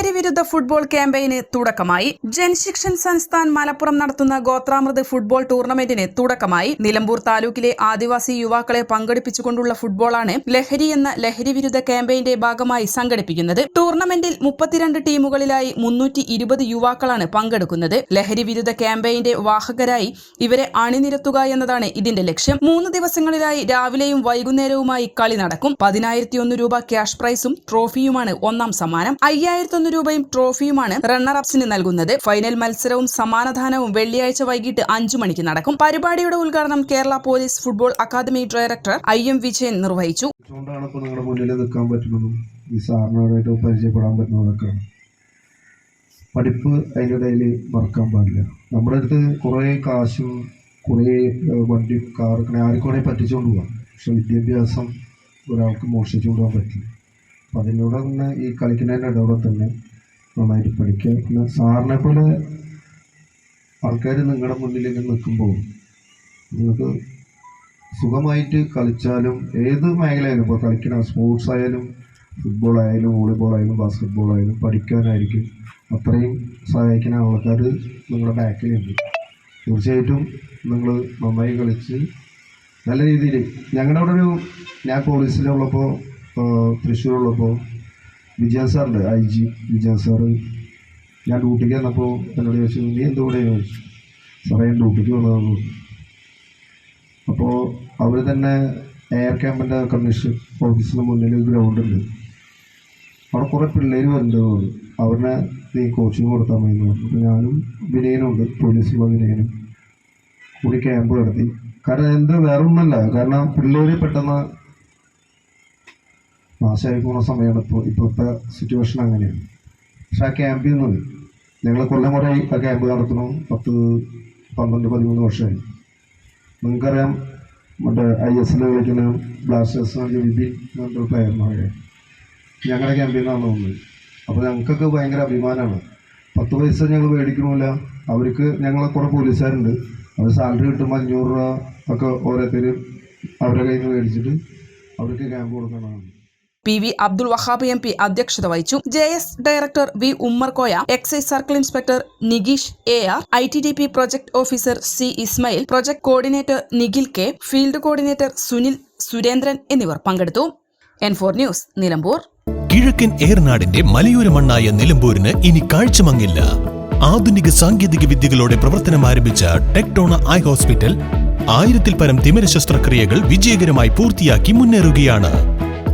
ലഹരി വിരുദ്ധ ഫുട്ബോൾ ക്യാമ്പയിന് തുടക്കമായി. ജൻശിക്ഷൻ സംസ്ഥാൻ മലപ്പുറം നടത്തുന്ന ഗോത്രാമൃത് ഫുട്ബോൾ ടൂർണമെന്റിന് തുടക്കമായി. നിലമ്പൂർ താലൂക്കിലെ ആദിവാസി യുവാക്കളെ പങ്കെടുപ്പിച്ചുകൊണ്ടുള്ള ഫുട്ബോളാണ് ലഹരി എന്ന ലഹരി വിരുദ്ധ ക്യാമ്പയിന്റെ ഭാഗമായി സംഘടിപ്പിക്കുന്നത്. ടൂർണമെന്റിൽ മുപ്പത്തിരണ്ട് ടീമുകളിലായി മുന്നൂറ്റി ഇരുപത് യുവാക്കളാണ് പങ്കെടുക്കുന്നത്. ലഹരി വിരുദ്ധ ക്യാമ്പയിന്റെ വാഹകരായി ഇവരെ അണിനിരത്തുക എന്നതാണ് ഇതിന്റെ ലക്ഷ്യം. മൂന്ന് ദിവസങ്ങളിലായി രാവിലെയും വൈകുന്നേരവുമായി കളി നടക്കും. പതിനായിരത്തി ഒന്ന് രൂപ ക്യാഷ് പ്രൈസും ട്രോഫിയുമാണ് ഒന്നാം സമ്മാനം. അയ്യായിരത്തി ഒന്ന് രൂപയും ട്രോഫിയുമാണ് റണ്ണർ അപ്സിന് നൽകുന്നത്. ഫൈനൽ മത്സരവും സമാനധാനവും വെള്ളിയാഴ്ച വൈകിട്ട് അഞ്ചു മണിക്ക് നടക്കും. പരിപാടിയുടെ ഉദ്ഘാടനം Kerala police football academy director I M Vijayan നിർവഹിച്ചു. പഠിപ്പ് അതിന്റെ ഇടയിൽ മറക്കാൻ പാടില്ല. നമ്മുടെ അടുത്ത് കുറേ കാശും കുറേ വണ്ടിയും വണ്ടി ആർക്കും ആർക്കുവേണേൽ പറ്റിച്ചുകൊണ്ട് പോകാം. പക്ഷെ വിദ്യാഭ്യാസം ഒരാൾക്ക് മോഷ്ടിച്ചുകൊണ്ട് പോകാൻ പറ്റില്ല. അപ്പം അതിനോട് തന്നെ ഈ കളിക്കുന്നതിന്റെ ഇടവിടെ തന്നെ നന്നായിട്ട് പഠിക്കുക. പിന്നെ സാറിനെ പോലെ ആൾക്കാർ നിങ്ങളുടെ മുന്നിൽ ഇങ്ങനെ നിൽക്കുമ്പോൾ നിങ്ങൾക്ക് സുഖമായിട്ട് കളിച്ചാലും ഏത് മേഖലയായാലും ഇപ്പോൾ കളിക്കണ സ്പോർട്സ് ആയാലും ഫുട്ബോൾ ആയാലും വോളിബോൾ ആയാലും ബാസ്കറ്റ്ബോൾ ആയാലും പഠിക്കാനായിരിക്കും അത്രയും സഹായിക്കുന്ന ആൾക്കാർ നിങ്ങളുടെ ബാക്കിലുണ്ട്. തീർച്ചയായിട്ടും നിങ്ങൾ നന്നായി കളിച്ച് നല്ല രീതിയിൽ ഞങ്ങളുടെ അവിടെ ഒരു ഞാൻ പോലീസിലുള്ളപ്പോൾ തൃശ്ശൂരുള്ളപ്പോൾ വിജയൻ സാറുണ്ട് ഐ ജി വിജയൻ സാറ് ഞാൻ ഡ്യൂട്ടിക്ക് വന്നപ്പോൾ എന്നോട് ചോദിച്ചു നീ എന്തുകൂടെ ചോദിച്ചു സാറേ ഞാൻ ഡ്യൂട്ടിക്ക് വന്നതാണ് അപ്പോൾ അവർ തന്നെ എയർ ക്യാമ്പിന്റെ കമ്മീഷൻ ഓഫീസിന് മുന്നിൽ ഗ്രൗണ്ട് ഉണ്ട്. അവിടെ കുറേ പിള്ളേർ വരുന്നുണ്ട്. അവരെ നീ കോച്ചിങ് കൊടുത്താൽ മതി അപ്പോൾ ഞാനും വിനയനുണ്ട് പോലീസിലുള്ള വിനയനും കൂടി ക്യാമ്പ് നടത്തി. കാരണം എന്ത് വേറെ കാരണം പിള്ളേർ പെട്ടെന്ന് നാശമായി പോകുന്ന സമയമാണ് ഇപ്പോൾ ഇപ്പോഴത്തെ സിറ്റുവേഷൻ അങ്ങനെയാണ്. പക്ഷെ ആ ക്യാമ്പിൽ നിന്ന് ഞങ്ങൾ കൊല്ലം കുറേ ആ ക്യാമ്പ് നടത്തണം പത്ത് പന്ത്രണ്ട് പതിമൂന്ന് വർഷമായി. നിങ്ങൾക്കറിയാം മറ്റേ ഐ എസ് എൽ കളിക്കുന്ന ബ്ലാസ്റ്റേഴ്സ് വിപി എന്നൊരു പ്ലെയർമാരെ ഞങ്ങളുടെ ക്യാമ്പിൽ നിന്നാണ് തോന്നുന്നത്. അപ്പോൾ ഞങ്ങൾക്കൊക്കെ ഭയങ്കര അഭിമാനമാണ്. പത്ത് പൈസ ഞങ്ങൾ മേടിക്കണമില്ല. അവർക്ക് ഞങ്ങളെ കുറേ പോലീസുകാരുണ്ട്. അവർ സാലറി കിട്ടുമ്പോൾ അഞ്ഞൂറ് രൂപ ഒക്കെ ഓരോരുത്തരും അവരുടെ കയ്യിൽ നിന്ന് മേടിച്ചിട്ട് അവർക്ക് camp കൊടുക്കണതാണ്. P V Abdul Wahab M P അധ്യക്ഷത വഹിച്ചു. J S director V Ummarkoya excise circle inspector Nigeesh A R I T D P project officer C Ismail project coordinator Nikhil K field coordinator Sunil Surendran എന്നിവർ പങ്കെടുത്തു. N four news Nilambur. കിഴക്കൻ ഏറനാടിന്റെ മലയോര മണ്ണായ നിലമ്പൂരിന് ഇനി കാഴ്ചമങ്ങില്ല. ആധുനിക സാങ്കേതിക വിദ്യകളോടെ പ്രവർത്തനം ആരംഭിച്ച ടെക്ടോണ ഐ ഹോസ്പിറ്റൽ ആയിരത്തിൽ പരം തിമിര ശസ്ത്രക്രിയകൾ വിജയകരമായി പൂർത്തിയാക്കി മുന്നേറുകയാണ്.